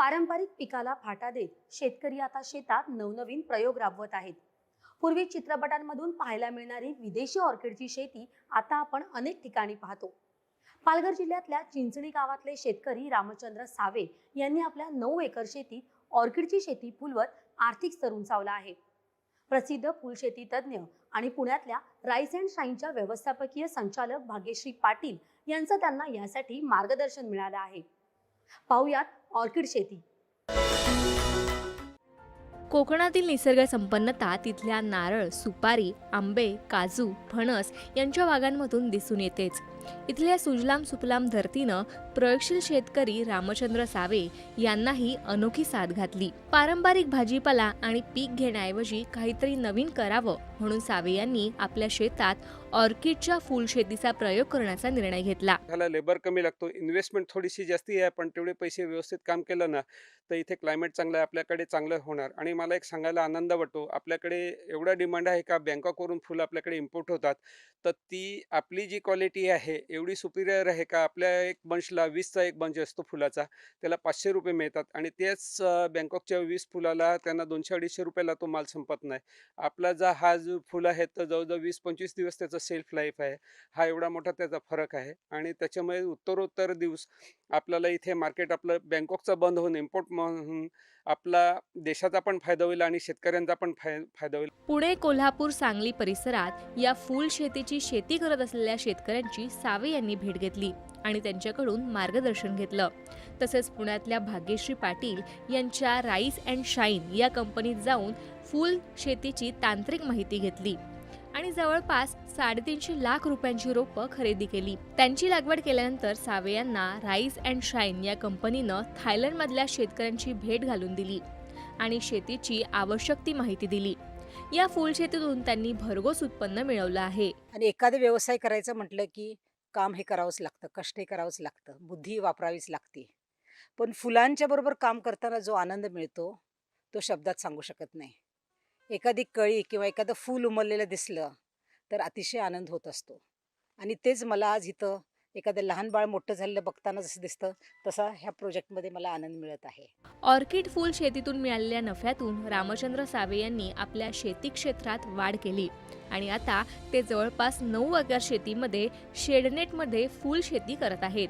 पारंपरिक पिकाला फाटा देत शेतकरी आता शेतात नवनवीन प्रयोग राबवत आहेत. पूर्वी चित्रपटांमधून पाहायला मिळणारी विदेशी ऑर्किडची शेती आता आपण अनेक ठिकाणी पाहतो. पालघर जिल्ह्यातल्या चिंचणी गावातले शेतकरी रामचंद्र सावे यांनी आपल्या नऊ एकर शेतीत ऑर्किडची शेती फुलवत आर्थिक स्तर उंचावला आहे. प्रसिद्ध फुलशेती तज्ज्ञ आणि पुण्यातल्या राईस अँड शाईनच्या व्यवस्थापकीय संचालक भाग्यश्री पाटील यांचं त्यांना यासाठी मार्गदर्शन मिळालं आहे. पाहुयात ऑर्किड शेती. कोकणातील निसर्ग संपन्नता तिथल्या नारळ सुपारी आंबे काजू फणस यांच्या बागांमधून दिसून येतेच. इथल्या सुजलाम सुफलाम धर्तीनं प्रयोगशील शेतकरी रामचंद्र सावे यांनाही अनोखी साथ घातली. पारंपरिक भाजीपाला आणि पीक घेण्याऐवजी काहीतरी नवीन करावं म्हणून सावे यांनी आपल्या शेतात ऑर्किडच्या फुलशेतीचा प्रयोग करण्याचा निर्णय घेतला. त्याला लेबर कमी लागतो इन्व्हेस्टमेंट थोडीशी जास्ती आहे पण तेवढे पैसे व्यवस्थित काम केलं ना तर इथे क्लायमेट चांगलं आहे आपल्याकडे चांगलं होणार. आणि मला एक सांगायला आनंद वाटतो आपल्याकडे एवढा डिमांड आहे का बँकॉकवरून फुलं आपल्याकडे इम्पोर्ट होतात तर ती आपली जी क्वालिटी आहे एवढी सुपिरियर आहे का? आपल्या एक बंचला वीसचा एक बंच असतो फुलाचा त्याला पाचशे रुपये मिळतात आणि तेच बँकॉकच्या वीस फुलाला त्यांना दोनशे अडीचशे रुपयाला तो माल संपत नाही. आपला जा हा जो फुल आहे तर जवळजवळ वीस पंचवीस दिवस त्याचा सेल्फ लाईफ आहे. हा एवढा मोठा त्याचा फरक आहे आणि त्याच्यामुळे उत्तरोत्तर दिवस आपल्याला इथे मार्केट आपलं बँकॉकचं बंद होऊन इम्पोर्ट म्हणून आपला देशाचा पण फायदा होईल आणि शेतकऱ्यांचा पण फाय फायदा होईल. पुणे कोल्हापूर सांगली परिसरात या फुल शेतीची शेती करत असलेल्या शेतकऱ्यांची सावे यांनी भेट घेतली आणि त्यांच्याकडून मार्गदर्शन घेतलं. तसेच पुण्यातल्या भाग्यश्री पाटील यांच्या राईस अँड शाईन या कंपनीत जाऊन फुल शेतीची तांत्रिक माहिती घेतली. आणि जवळपास साडेतीनशे लाख रुपयांची रोपं खरेदी केली. त्यांची लागवड केल्यानंतर सावे यांना राईस अँड शाईन या कंपनीनं थायलंडमधल्या शेतकऱ्यांची भेट घालून दिली आणि शेतीची आवश्यक ती माहिती दिली. या फुलशेतीतून त्यांनी भरघोस उत्पन्न मिळवलं आहे. आणि एखादा व्यवसाय करायचं म्हटलं की काम हे करावंच लागतं कष्ट हे करावंच लागतं बुद्धी वापरावीच लागते. पण फुलांच्या बरोबर काम करताना जो आनंद मिळतो तो शब्दात सांगू शकत नाही. एखादी कळी किंवा एखादं फूल उमललेलं दिसलं तर अतिशय आनंद होत असतो. आणि तेच मला आज इथं एखादं लहान बाळ मोठं झालेलं बघताना जसं दिसतं तसा ह्या प्रोजेक्टमध्ये मला आनंद मिळत आहे. ऑर्किड फुल शेतीतून मिळालेल्या नफ्यातून रामचंद्र सावे यांनी आपल्या शेती क्षेत्रात वाढ केली. आणि आता ते जवळपास नऊ एकर शेतीमध्ये शेडनेटमध्ये फुल शेती करत आहेत.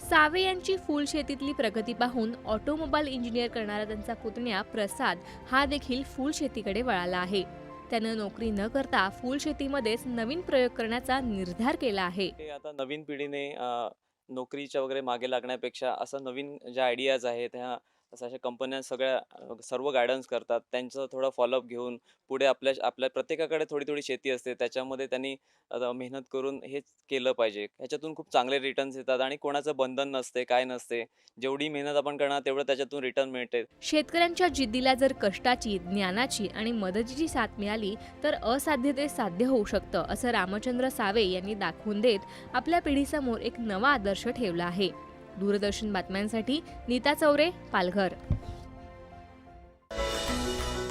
सावे यांची फुल शेतीतली प्रगती पाहून ऑटोमोबाईल इंजिनियर करणारा त्यांचा पुतण्या प्रसाद हा देखील फुल शेतीकडे वळाला आहे. त्यानं नोकरी न करता फुल शेतीमध्येच नवीन प्रयोग करण्याचा निर्धार केला आहे. आता नवीन पिढीने नोकरीच्या वगैरे मागे लागण्यापेक्षा असं नवीन ज्या आयडियाज आहेत ह्या असं अशा कंपन्या सगळ्या सर्व गायडन्स करतात. त्यांचं थोडं फॉलोअप घेऊन पुढे आपल्या आपल्या प्रत्येकाकडे थोडी थोडी शेती असते. त्याच्यामध्ये त्यांनी मेहनत करून हेच केलं पाहिजे. ह्याच्यातून खूप चांगले रिटर्न्स येतात आणि कोणाचं बंधन नसते काय नसते. जेवढी मेहनत आपण करणार तेवढं त्याच्यातून रिटर्न मिळते. शेतकऱ्यांच्या जिद्दीला जर कष्टाची ज्ञानाची आणि मदतीची साथ मिळाली तर असाध्य ते साध्य होऊ शकतं असं रामचंद्र सावे यांनी दाखवून देत आपल्या पिढीसमोर एक नवा आदर्श ठेवला आहे. दूरदर्शन बातम्यांसाठी नीता चौरे पालघर.